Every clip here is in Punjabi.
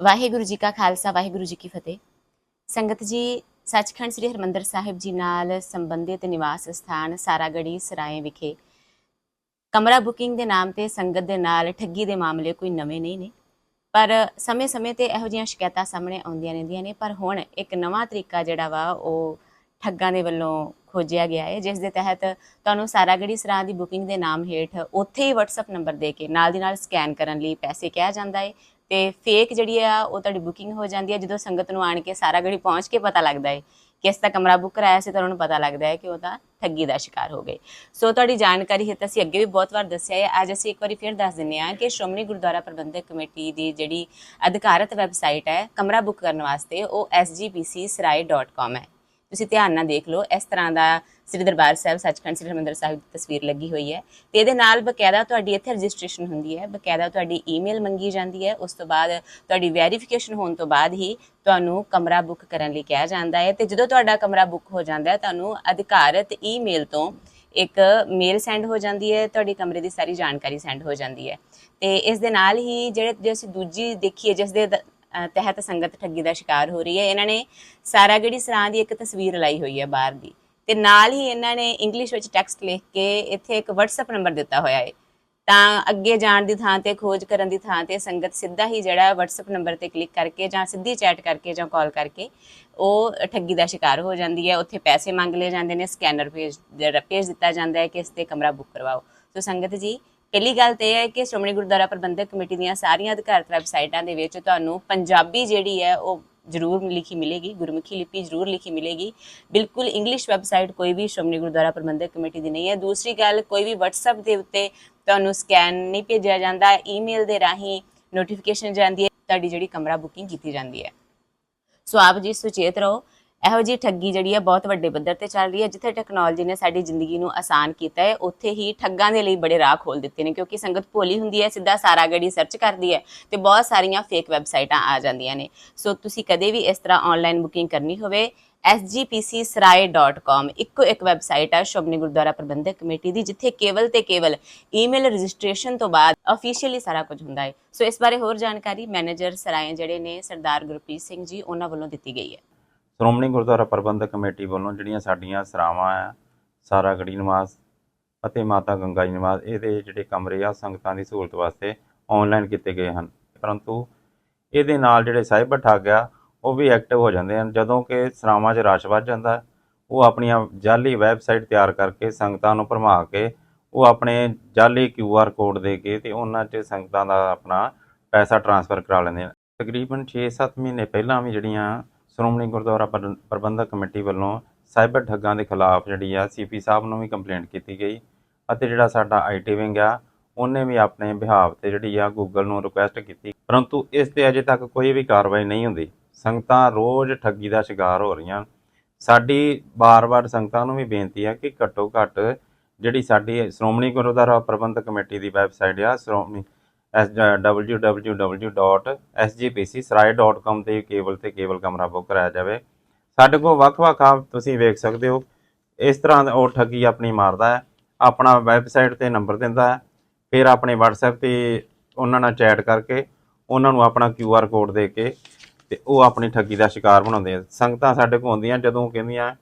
ਵਾਹਿਗੁਰੂ ਜੀ ਕਾ ਖਾਲਸਾ, ਵਾਹਿਗੁਰੂ ਜੀ ਕੀ ਫਤਿਹ। ਸੰਗਤ ਜੀ, ਸੱਚਖੰਡ ਸ੍ਰੀ ਹਰਮੰਦਰ ਸਾਹਿਬ ਜੀ ਨਾਲ ਸੰਬੰਧਿਤ ਨਿਵਾਸ ਸਥਾਨ ਸਾਰਾਗੜੀ ਸਰਾਏ ਵਿਖੇ ਕਮਰਾ ਬੁਕਿੰਗ ਦੇ ਨਾਮ ਤੇ ਸੰਗਤ ਦੇ ਨਾਲ ਠੱਗੀ ਦੇ ਮਾਮਲੇ ਕੋਈ ਨਵੇਂ ਨਹੀਂ ਨੇ। ਪਰ ਸਮੇਂ-ਸਮੇਂ ਤੇ ਇਹੋ ਜਿਹੀਆਂ ਸ਼ਿਕਾਇਤਾਂ ਸਾਹਮਣੇ ਆਉਂਦੀਆਂ ਰਹਿੰਦੀਆਂ ਨੇ, ਪਰ ਹੁਣ ਇੱਕ ਨਵਾਂ ਤਰੀਕਾ ਜਿਹੜਾ ਵਾ, ਉਹ ਠੱਗਾਂ ਦੇ ਵੱਲੋਂ ਖੋਜਿਆ ਗਿਆ ਹੈ, ਜਿਸ ਦੇ ਤਹਿਤ ਤੁਹਾਨੂੰ ਸਾਰਾਗੜੀ ਸਰਾਂ ਦੀ ਬੁਕਿੰਗ ਦੇ ਨਾਮ ਹੇਠ ਉੱਥੇ ਹੀ WhatsApp ਨੰਬਰ ਦੇ ਕੇ ਨਾਲ ਦੀ ਨਾਲ ਸਕੈਨ ਕਰਨ ਲਈ ਪੈਸੇ ਕਿਹਾ ਜਾਂਦਾ ਹੈ। ਤੇ ਫੇਕ ਜਿਹੜੀ ਆ, ਉਹ ਤੁਹਾਡੀ ਬੁਕਿੰਗ ਹੋ ਜਾਂਦੀ ਹੈ ਜਦੋਂ ਸੰਗਤ ਨੂੰ ਆਣ ਕੇ ਸਾਰਾ ਸਾਰਾਗੜੀ ਪਹੁੰਚ ਕੇ ਪਤਾ ਲੱਗਦਾ ਹੈ ਕਿ ਇਸ ਦਾ ਕਮਰਾ ਬੁੱਕ ਕਰਾਇਆ ਸੀ, ਤਾਂ ਉਹਨਾਂ ਨੂੰ ਪਤਾ ਲੱਗਦਾ ਹੈ ਕਿ ਉਹ ਤਾਂ ਠੱਗੀ ਦਾ ਸ਼ਿਕਾਰ ਹੋ ਗਏ। ਸੋ ਤੁਹਾਡੀ ਜਾਣਕਾਰੀ ਹਿੱਤ ਅਸੀਂ ਅੱਗੇ ਵੀ ਬਹੁਤ ਵਾਰ ਦੱਸਿਆ ਹੈ ਅੱਜ ਅਸੀਂ ਇੱਕ ਵਾਰੀ ਫਿਰ ਦੱਸ ਦਿੰਨੇ ਆ ਕਿ ਸ਼੍ਰੋਮਣੀ ਗੁਰਦੁਆਰਾ ਪ੍ਰਬੰਧਕ ਕਮੇਟੀ ਦੀ ਜਿਹੜੀ ਅਧਿਕਾਰਤ ਵੈਬਸਾਈਟ ਹੈ ਕਮਰਾ ਬੁੱਕ ਕਰਨ ਵਾਸਤੇ, ਉਹ sgpcsarai.com ਹੈ। ਤੁਸੀਂ ਧਿਆਨ ਨਾਲ ਦੇਖ ਲਓ, ਇਸ ਤਰ੍ਹਾਂ ਦਾ ਸ੍ਰੀ ਦਰਬਾਰ ਸਾਹਿਬ ਸੱਚਖੰਡ ਸ੍ਰੀ ਹਰਿਮੰਦਰ ਸਾਹਿਬ ਦੀ ਤਸਵੀਰ ਲੱਗੀ ਹੋਈ ਹੈ ਤੇ ਇਹਦੇ ਨਾਲ ਬਕਾਇਦਾ ਤੁਹਾਡੀ ਇੱਥੇ ਰਜਿਸਟ੍ਰੇਸ਼ਨ ਹੁੰਦੀ ਹੈ, ਬਕਾਇਦਾ ਤੁਹਾਡੀ ਈਮੇਲ ਮੰਗੀ ਜਾਂਦੀ ਹੈ, ਉਸ ਤੋਂ ਬਾਅਦ ਤੁਹਾਡੀ ਵੈਰੀਫਿਕੇਸ਼ਨ ਹੋਣ ਤੋਂ ਬਾਅਦ ਹੀ ਤੁਹਾਨੂੰ ਕਮਰਾ ਬੁੱਕ ਕਰਨ ਲਈ ਕਿਹਾ ਜਾਂਦਾ ਹੈ ਤੇ ਜਦੋਂ ਤੁਹਾਡਾ ਕਮਰਾ ਬੁੱਕ ਹੋ ਜਾਂਦਾ ਹੈ, ਤੁਹਾਨੂੰ ਅਧਿਕਾਰਤ ਈਮੇਲ ਤੋਂ ਇੱਕ ਮੇਲ ਸੈਂਡ ਹੋ ਜਾਂਦੀ ਹੈ, ਤੁਹਾਡੀ ਕਮਰੇ ਦੀ ਸਾਰੀ ਜਾਣਕਾਰੀ ਸੈਂਡ ਹੋ ਜਾਂਦੀ ਹੈ ਤੇ ਇਸ ਦੇ ਨਾਲ ਹੀ ਜਿਹੜੇ ਜੇ ਅਸੀਂ ਦੂਜੀ ਦੇਖੀਏ, ਜਿਸ ਦੇ ਤਹਿਤ ਸੰਗਤ ਠੱਗੀ ਦਾ ਸ਼ਿਕਾਰ ਹੋ ਰਹੀ ਹੈ। ਇਹਨਾਂ ਨੇ ਸਾਰਾ ਸਾਰਾਗੜੀ ਸਰਾਂ ਦੀ ਇੱਕ ਤਸਵੀਰ ਲਾਈ ਹੋਈ ਹੈ ਬਾਹਰ ਦੀ। ਤੇ ਨਾਲ ਹੀ ਇਹਨਾਂ ਨੇ ਇੰਗਲਿਸ਼ ਵਿੱਚ ਟੈਕਸਟ ਲਿਖ ਕੇ ਇੱਥੇ ਇੱਕ WhatsApp ਨੰਬਰ ਦਿੱਤਾ ਹੋਇਆ ਹੈ। ਤਾਂ ਅੱਗੇ ਜਾਣ ਦੀ ਥਾਂ ਤੇ, ਖੋਜ ਕਰਨ ਦੀ ਥਾਂ ਤੇ ਸੰਗਤ ਸਿੱਧਾ ਹੀ ਜਿਹੜਾ WhatsApp ਨੰਬਰ ਤੇ ਕਲਿੱਕ ਕਰਕੇ ਜਾਂ ਸਿੱਧੀ ਚੈਟ ਕਰਕੇ ਜਾਂ ਕਾਲ ਕਰਕੇ ਉਹ ਠੱਗੀ ਦਾ ਸ਼ਿਕਾਰ ਹੋ ਜਾਂਦੀ ਹੈ। ਉੱਥੇ ਪੈਸੇ ਮੰਗ ਲਏ ਜਾਂਦੇ ਨੇ ਸਕੈਨਰ ਭੇਜ, ਜਿਹੜਾ ਭੇਜ ਦਿੱਤਾ ਜਾਂਦਾ ਹੈ ਕਿ ਇਸ ਤੇ ਕਮਰਾ ਬੁੱਕ ਕਰਵਾਓ। ਸੋ ਸੰਗਤ ਜੀ ਪਹਿਲੀ ਗੱਲ ਤੇ ਇਹ ਹੈ ਕਿ ਸ਼੍ਰੋਮਣੀ ਗੁਰਦੁਆਰਾ ਪ੍ਰਬੰਧਕ ਕਮੇਟੀ ਦੀਆਂ ਸਾਰੀਆਂ ਅਧਿਕਾਰਤ ਵੈਬਸਾਈਟਾਂ ਦੇ ਵਿੱਚ ਤੁਹਾਨੂੰ ਪੰਜਾਬੀ ਜਿਹੜੀ ਹੈ ਉਹ ਜ਼ਰੂਰ ਲਿਖੀ ਮਿਲੇਗੀ, ਗੁਰਮੁਖੀ ਲਿਪੀ ਜ਼ਰੂਰ ਲਿਖੀ ਮਿਲੇਗੀ। ਬਿਲਕੁਲ ਇੰਗਲਿਸ਼ ਵੈਬਸਾਈਟ ਕੋਈ ਵੀ ਸ਼੍ਰੋਮਣੀ ਗੁਰਦੁਆਰਾ ਪ੍ਰਬੰਧਕ ਕਮੇਟੀ ਦੀ ਨਹੀਂ ਹੈ। ਦੂਸਰੀ ਗੱਲ, ਕੋਈ ਵੀ WhatsApp ਦੇ ਉੱਤੇ ਤੁਹਾਨੂੰ ਸਕੈਨ ਨਹੀਂ ਭੇਜਿਆ ਜਾਂਦਾ ਈਮੇਲ ਦੇ ਰਾਹੀਂ ਨੋਟੀਫਿਕੇਸ਼ਨ ਜਾਂਦੀ ਹੈ, ਤੁਹਾਡੀ ਜਿਹੜੀ ਕਮਰਾ ਬੁਕਿੰਗ ਕੀਤੀ ਜਾਂਦੀ ਹੈ। ਸੋ ਆਪ ਜੀ ਸੁਚੇਤ ਰਹੋ। ਇਹੋ ਜੀ ਠੱਗੀ ਜਿਹੜੀ ਹੈ ਬਹੁਤ ਵੱਡੇ ਪੱਧਰ ਤੇ ਚੱਲ ਰਹੀ ਹੈ, ਜਿੱਥੇ ਟੈਕਨੋਲੋਜੀ ਨੇ ਸਾਡੀ ਜ਼ਿੰਦਗੀ ਨੂੰ ਆਸਾਨ ਕੀਤਾ ਹੈ, ਉੱਥੇ ਹੀ ਠੱਗਾਂ ਦੇ ਲਈ ਬੜੇ ਰਾਹ ਖੋਲ ਦਿੱਤੇ ਨੇ, ਕਿਉਂਕਿ ਸੰਗਤ ਭੋਲੀ ਹੁੰਦੀ ਹੈ, ਸਿੱਧਾ ਸਾਰਾ ਗੜੀ ਸਰਚ ਕਰਦੀ ਹੈ ਤੇ ਬਹੁਤ ਸਾਰੀਆਂ ਫੇਕ ਵੈਬਸਾਈਟਾਂ ਆ ਜਾਂਦੀਆਂ ਨੇ। ਸੋ ਤੁਸੀਂ ਕਦੇ ਵੀ ਇਸ ਤਰ੍ਹਾਂ ਆਨਲਾਈਨ ਬੁਕਿੰਗ ਕਰਨੀ ਹੋਵੇ sgpcsarai.com ਇੱਕੋ ਇੱਕ ਵੈਬਸਾਈਟ ਹੈ ਸ਼ੋਭਨੀ ਗੁਰਦੁਆਰਾ ਪ੍ਰਬੰਧਕ ਕਮੇਟੀ ਦੀ, ਜਿੱਥੇ ਕੇਵਲ ਤੇ ਕੇਵਲ ਈਮੇਲ ਰਜਿਸਟ੍ਰੇਸ਼ਨ ਤੋਂ ਬਾਅਦ ਅਫੀਸ਼ੀਅਲੀ ਸਾਰਾ ਕੁਝ ਹੁੰਦਾ ਹੈ। ਸੋ ਇਸ ਬਾਰੇ ਹੋਰ ਜਾਣਕਾਰੀ ਮੈਨੇਜਰ ਸਰਾਏ ਜਿਹੜੇ ਨੇ, ਸਰਦਾਰ ਗੁਰਪ੍ਰੀਤ ਸਿੰਘ ਜੀ, ਉਹਨਾਂ ਵੱਲੋਂ ਦਿੱਤੀ ਗਈ ਹੈ। ਸ਼੍ਰੋਮਣੀ ਗੁਰਦੁਆਰਾ ਪ੍ਰਬੰਧਕ ਕਮੇਟੀ ਵੱਲੋਂ ਜਿਹੜੀਆਂ ਸਾਡੀਆਂ ਸਰਾਵਾਂ ਆ, ਸਾਰਾ ਗੜੀ ਨਿਵਾਸ ਅਤੇ ਮਾਤਾ ਗੰਗਾ ਜੀ ਨਿਵਾਸ ਇਹਦੇ ਜਿਹੜੇ ਕਮਰੇ ਆ, ਸੰਗਤਾਂ ਦੀ ਸਹੂਲਤ ਵਾਸਤੇ ਆਨਲਾਈਨ ਕੀਤੇ ਗਏ ਹਨ। ਪਰੰਤੂ ਇਹਦੇ ਨਾਲ ਜਿਹੜੇ ਸਾਈਬਰ ਠੱਗ ਆ, ਉਹ ਵੀ ਐਕਟਿਵ ਹੋ ਜਾਂਦੇ ਹਨ। ਜਦੋਂ ਕਿ ਸਰਾਵਾਂ 'ਚ ਰਸ਼ ਵੱਧ ਜਾਂਦਾ, ਉਹ ਆਪਣੀਆਂ ਜਾਲੀ ਵੈਬਸਾਈਟ ਤਿਆਰ ਕਰਕੇ ਸੰਗਤਾਂ ਨੂੰ ਭਰਮਾ ਕੇ ਉਹ ਆਪਣੇ ਜਾਲੀ QR ਕੋਡ ਦੇ ਕੇ ਤੇ ਉਹਨਾਂ 'ਚ ਸੰਗਤਾਂ ਦਾ ਆਪਣਾ ਪੈਸਾ ਟ੍ਰਾਂਸਫਰ ਕਰਾ ਲੈਂਦੇ ਹਨ। ਤਕਰੀਬਨ 6-7 ਮਹੀਨੇ ਪਹਿਲਾਂ ਵੀ ਜਿਹੜੀਆਂ ਸ਼੍ਰੋਮਣੀ ਗੁਰਦੁਆਰਾ ਪ੍ਰ- ਪ੍ਰਬੰਧਕ ਕਮੇਟੀ ਵੱਲੋਂ ਸਾਈਬਰ ਠੱਗਾਂ ਦੇ ਖਿਲਾਫ ਜਿਹੜੀ ਆ ਸੀਪੀ ਸਾਹਿਬ ਨੂੰ ਵੀ ਕੰਪਲੇਂਟ ਕੀਤੀ ਗਈ ਅਤੇ ਜਿਹੜਾ ਸਾਡਾ ਆਈਟੀ ਵਿੰਗ ਆ, ਉਹਨੇ ਵੀ ਆਪਣੇ ਬਿਹਾਵ ਤੇ ਜਿਹੜੀ ਆ ਗੂਗਲ ਨੂੰ ਰਿਕੁਐਸਟ ਕੀਤੀ। ਪਰੰਤੂ ਇਸ ਤੇ ਅਜੇ ਤੱਕ ਕੋਈ ਵੀ ਕਾਰਵਾਈ ਨਹੀਂ ਹੁੰਦੀ। ਸੰਗਤਾਂ ਰੋਜ਼ ਠੱਗੀ ਦਾ ਸ਼ਿਕਾਰ ਹੋ ਰਹੀਆਂ। ਸਾਡੀ ਬਾਰ-ਬਾਰ ਸੰਗਤਾਂ ਨੂੰ ਵੀ ਬੇਨਤੀ ਹੈ ਕਿ ਘੱਟੋ ਘੱਟ ਜਿਹੜੀ ਸਾਡੀ ਸ਼੍ਰੋਮਣੀ ਗੁਰਦੁਆਰਾ ਪ੍ਰਬੰਧਕ ਕਮੇਟੀ ਦੀ ਵੈਬਸਾਈਟ ਆ, ਸ਼੍ਰੋਮਣੀ www.sgpcsarai.com ਤੇ ਕੇਬਲ ਤੇ ਕੇਬਲ ਕਮਰਾ ਬੁੱਕ ਕਰਾਇਆ ਜਾਵੇ। ਸਾਡੇ ਕੋਲ ਵੱਖ-ਵੱਖ ਆਪ ਤੁਸੀਂ ਵੇਖ ਸਕਦੇ ਹੋ। ਇਸ ਤਰ੍ਹਾਂ ਉਹ ਠੱਗੀ ਆਪਣੀ ਮਾਰਦਾ ਹੈ। ਆਪਣਾ ਵੈਬਸਾਈਟ ਤੇ ਨੰਬਰ ਦਿੰਦਾ ਹੈ। ਫਿਰ ਆਪਣੇ WhatsApp ਤੇ ਉਹਨਾਂ ਨਾਲ ਚੈਟ ਕਰਕੇ ਉਹਨਾਂ ਨੂੰ ਆਪਣਾ QR ਕੋਡ ਦੇ ਕੇ ਤੇ ਉਹ ਆਪਣੀ ਠੱਗੀ ਦਾ ਸ਼ਿਕਾਰ ਬਣਾਉਂਦੇ ਆ। ਸੰਗਤਾਂ ਸਾਡੇ ਕੋਲ ਆਉਂਦੀਆਂ ਜਦੋਂ ਕਹਿੰਦੀਆਂ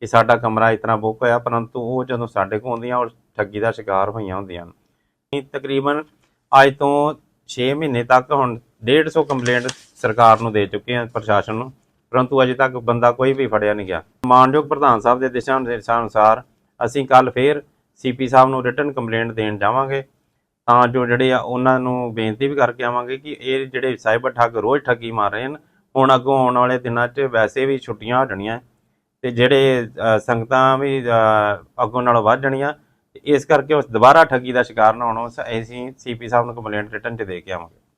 ਕਿ ਸਾਡਾ ਕਮਰਾ ਇਤਨਾ ਬੁੱਕ ਹੋਇਆ, ਪਰੰਤੂ ਉਹ ਜਦੋਂ ਸਾਡੇ ਕੋਲ ਆਉਂਦੀਆਂ, ਉਹ ਠੱਗੀ ਦਾ ਸ਼ਿਕਾਰ ਹੋਈਆਂ ਹੁੰਦੀਆਂ ਹਨ। ਤਕਰੀਬਨ ਅੱਜ ਤੋਂ 6 ਮਹੀਨੇ ਤੱਕ ਹੁਣ 150 ਕੰਪਲੇਂਟ ਸਰਕਾਰ ਨੂੰ ਦੇ ਚੁੱਕੇ ਆ ਪ੍ਰਸ਼ਾਸਨ ਨੂੰ, ਪਰੰਤੂ ਅਜੇ ਤੱਕ ਬੰਦਾ ਕੋਈ ਵੀ ਫੜਿਆ ਨਹੀਂ ਗਿਆ। ਮਾਨਯੋਗ ਪ੍ਰਧਾਨ ਸਾਹਿਬ ਦੇ ਦਿਸ਼ਾ ਨਿਰਦੇਸ਼ਾਂ ਅਨੁਸਾਰ ਅਸੀਂ ਕੱਲ ਫੇਰ ਸੀਪੀ ਸਾਹਿਬ ਨੂੰ ਰਿਟਰਨ ਕੰਪਲੇਂਟ ਦੇਣ ਜਾਵਾਂਗੇ। ਤਾਂ ਜੋ ਜਿਹੜੇ ਆ ਉਹਨਾਂ ਨੂੰ ਬੇਨਤੀ ਵੀ ਕਰਕੇ ਆਵਾਂਗੇ ਕਿ ਇਹ ਜਿਹੜੇ ਸਾਈਬਰ ਠੱਗ ਰੋਜ਼ ਠੱਗੀ ਮਾਰ ਰਹੇ ਹਨ, ਹੁਣ ਅੱਗੋਂ ਆਉਣ ਵਾਲੇ ਦਿਨਾਂ 'ਚ ਵੈਸੇ ਵੀ ਛੁੱਟੀਆਂ ਹੋ ਜਾਣੀਆਂ ਤੇ ਜਿਹੜੇ ਸੰਗਤਾਂ ਵੀ ਅੱਗੋਂ ਨਾਲੋਂ ਵੱਧ ਜਾਣੀਆਂ। ਇਸ ਕਰਕੇ ਉਸ ਦੁਬਾਰਾ ਠੱਗੀ ਦਾ ਸ਼ਿਕਾਰ ਨਾ ਹੋਣ ਅਸੀਂ ਸੀਪੀ ਸਾਹਿਬ ਨੂੰ ਕੰਪਲੇਂਟ ਰਿਟਰਨ 'ਚ ਦੇ ਕੇ ਆਵਾਂਗੇ।